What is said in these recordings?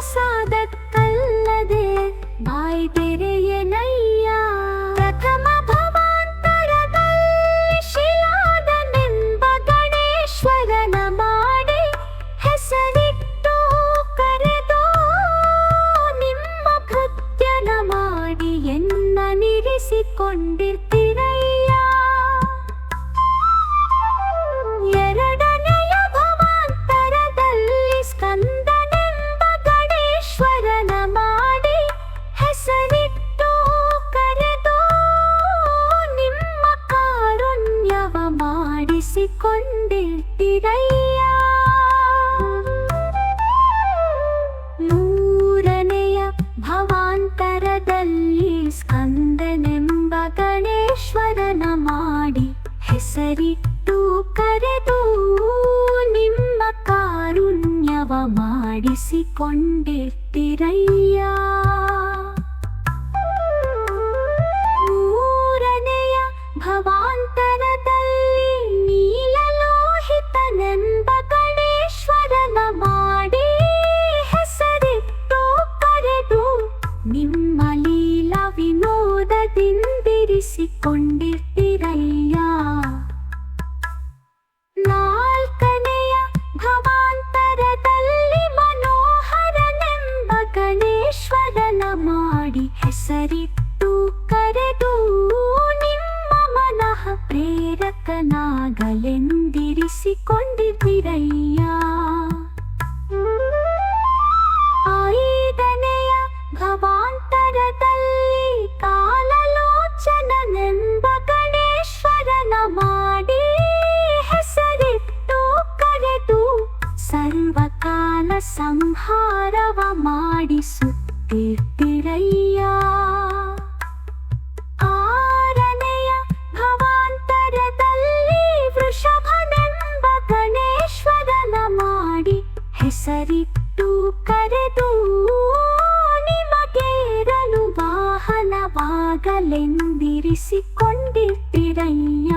பிரசாதத் அல்லது வாய் தெரிய ಮಾಡಿಸಿಕೊಂಡಿರ್ತಿರಯ್ಯ ನೂರನೆಯ ಭವಾಂತರದಲ್ಲಿ ಸ್ಕಂದನೆಂಬ ಗಣೇಶ್ವರನ ಮಾಡಿ ಹೆಸರಿಟ್ಟು ಕರೆದು ನಿಮ್ಮ ಕಾರುಣ್ಯವ ಮಾಡಿಸಿಕೊಂಡಿರ್ತಿರಯ್ಯ ಮೂರನೆಯ ವಿನೋದದಿಂದಿರಿಸಿಕೊಂಡಿರ್ತಿರಯ್ಯ ನಾಲ್ಕನೆಯ ಭವಾಂತರದಲ್ಲಿ ಮನೋಹರನೆಂಬ ಗಣೇಶ್ವರನ ಮಾಡಿ ಹೆಸರಿಟ್ಟು ಕರೆದು ನಿಮ್ಮ ಮನಃ ಪ್ರೇರಕನಾಗಲೆಂದಿರಿಸಿಕೊಂಡಿದ್ದಿರಯ್ಯ ಸಂಹಾರವ ಮಾಡಿಸುತ್ತಿರ್ತಿರಯ್ಯ ಆರನೆಯ ಭವಾಂತರದಲ್ಲಿ ವೃಷಭನೆಂಬ ಗಣೇಶ್ವರನ ಮಾಡಿ ಹೆಸರಿಟ್ಟು ಕರೆದು ನಿಮಗೇರಲು ವಾಹನವಾಗಲೆಂದಿರಿಸಿಕೊಂಡಿರ್ತಿರಯ್ಯ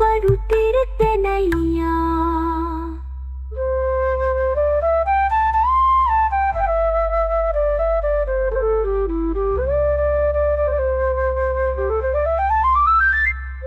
படுத்திருத்தனையும்